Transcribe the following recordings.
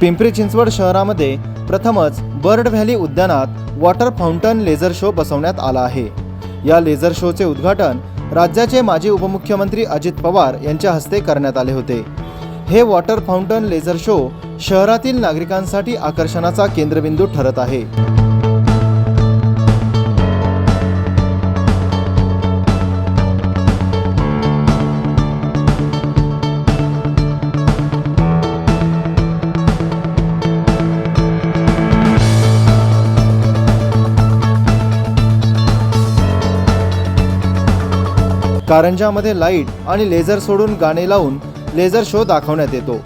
पिंपरी चिंचवड शहरामध्ये प्रथमच bird valley उद्यानात वॉटर फाउंटन लेझर शो बसवण्यात आला आहे. या लेझर शोचे उद्घाटन राज्याचे माजी उपमुख्यमंत्री अजित पवार यांच्या हस्ते करण्यात आले होते. हे वॉटर फाउंटन लेझर शो शहरातील नागरिकांसाठी आकर्षणाचा केंद्रबिंदू ठरत आहे. कारंजामध्ये लाइट आणि लेझर सोडून गाणे लावून लेझर शो दाखवण्यात येतो.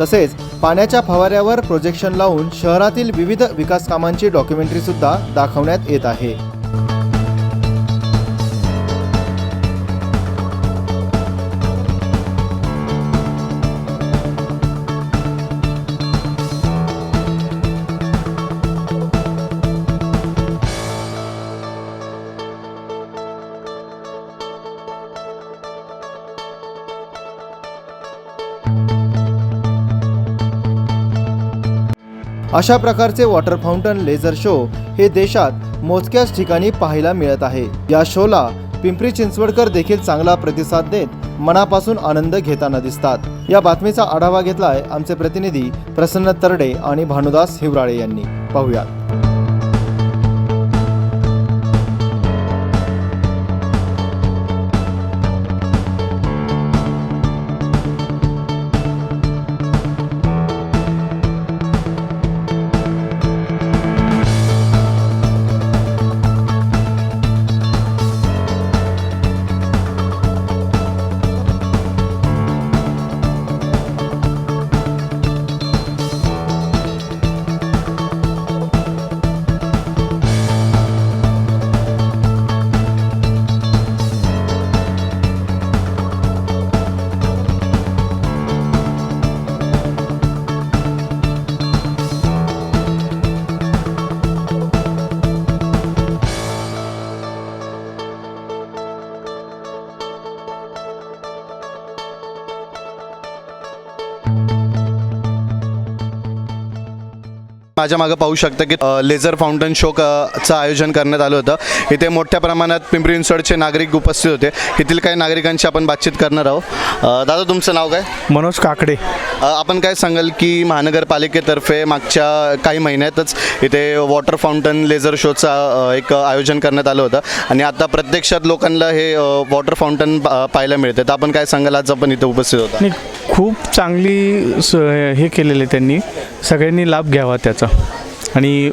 तसेच पाण्याच्या फवाऱ्यावर प्रोजेक्शन लावून शहरातील विविध विकास कामांची डॉक्युमेंटरी सुद्धा दाखवण्यात येत आहे. अशा प्रकारचे वॉटर फाउंटन लेझर शो हे देशात मोजक्याच ठिकाणी पाहायला मिळत आहे. या शोला पिंपरी चिंचवडकर देखील चांगला प्रतिसाद देत मनापासून आनंद घेताना दिसतात. या बातमीचा आढावा घेतलाय आमचे प्रतिनिधी प्रसन्न तरडे आणि भानुदास हिवराळे यांनी. पाहुयात. माझ्या मागे पाहू शकता की लेझर फाउंटन शो चं आयोजन करण्यात आलं होतं. इथे मोठ्या प्रमाणात पिंपरी चिंचवडचे नागरिक उपस्थित होते. येथील काही नागरिकांशी आपण बातचीत करणार आहोत. दादा तुमचं नाव काय? मनोज काकडे. आपण काय सांगाल की महानगरपालिकेतर्फे मागच्या काही महिन्यातच इथे वॉटर फाउंटन लेझर शोचं एक आयोजन करण्यात आलं होतं. आणि आता प्रत्यक्षात लोकांना हे वॉटर फाउंटन पाहायला मिळते. तर आपण काय सांगाल? आज आपण इथे उपस्थित होता. खूप चांगली स हे केलेले त्यांनी. सगळ्यांनी लाभ घ्यावा त्याचा. आणि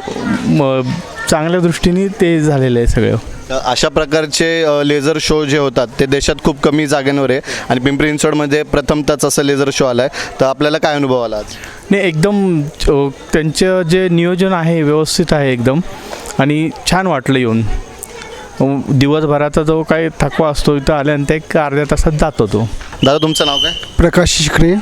म चांगल्या दृष्टीने ते झालेलं आहे सगळं. अशा प्रकारचे लेझर शो जे होतात ते देशात खूप कमी जागेंवर आहे. आणि पिंपरी चिंचवडमध्ये प्रथमतच असं लेझर शो आला आहे तर आपल्याला काय अनुभव आला आज? नाही एकदम त्यांचं जे नियोजन आहे व्यवस्थित आहे एकदम. आणि छान वाटलं येऊन. दिवसभराचा जो काही थकवा असतो इथं आल्यानंतर एक अर्ध्या तासात जातो तो. दादा तुमचं नाव काय? प्रकाश शिखरे.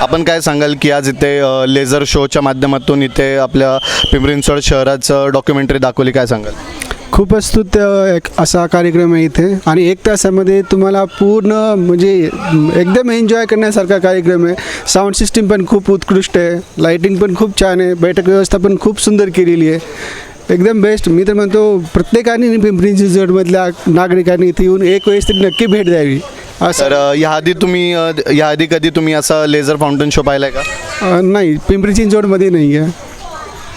आपण काय सांगाल की आज इथे लेझर शोच्या माध्यमातून इथे आपल्या पिंपरी शहराचं डॉक्युमेंटरी दाखवली काय सांगाल? खूपच स्तुत एक असा कार्यक्रम आहे इथे. आणि एक तासामध्ये तुम्हाला पूर्ण म्हणजे एकदम एन्जॉय करण्यासारखा कार्यक्रम आहे. साऊंड सिस्टीम पण खूप उत्कृष्ट आहे. लाईटिंग पण खूप छान आहे. बैठक व्यवस्था पण खूप सुंदर केलेली आहे. एकदम बेस्ट मी तर म्हणतो प्रत्येकाने पिंपरी चिंचवडमधल्या नागरिकांनी इथे येऊन एक वेळेस तरी नक्की भेट द्यावी. तर अ, याआधी तुम्ही अ, याआधी कधी तुम्ही असा लेझर फाउंटन शो पाहिला आहे का? अं, नाही पिंपरी चिंचवडमध्ये नाही आहे.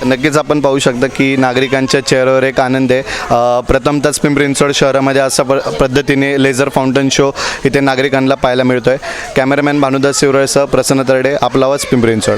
नक्कीच आपण पाहू शकता की नागरिकांच्या चेहऱ्यावर एक आनंद आहे. अ, प्रथमतच पिंपरी चिंचवड शहरामध्ये अशा प पद्धतीने लेझर फाउंटन शो इथे नागरिकांना पाहायला मिळतोय. कॅमेरामॅन भानुदास शिवराळसह प्रसन्न तरडे आपला आवाज पिंपरी चिंचवड.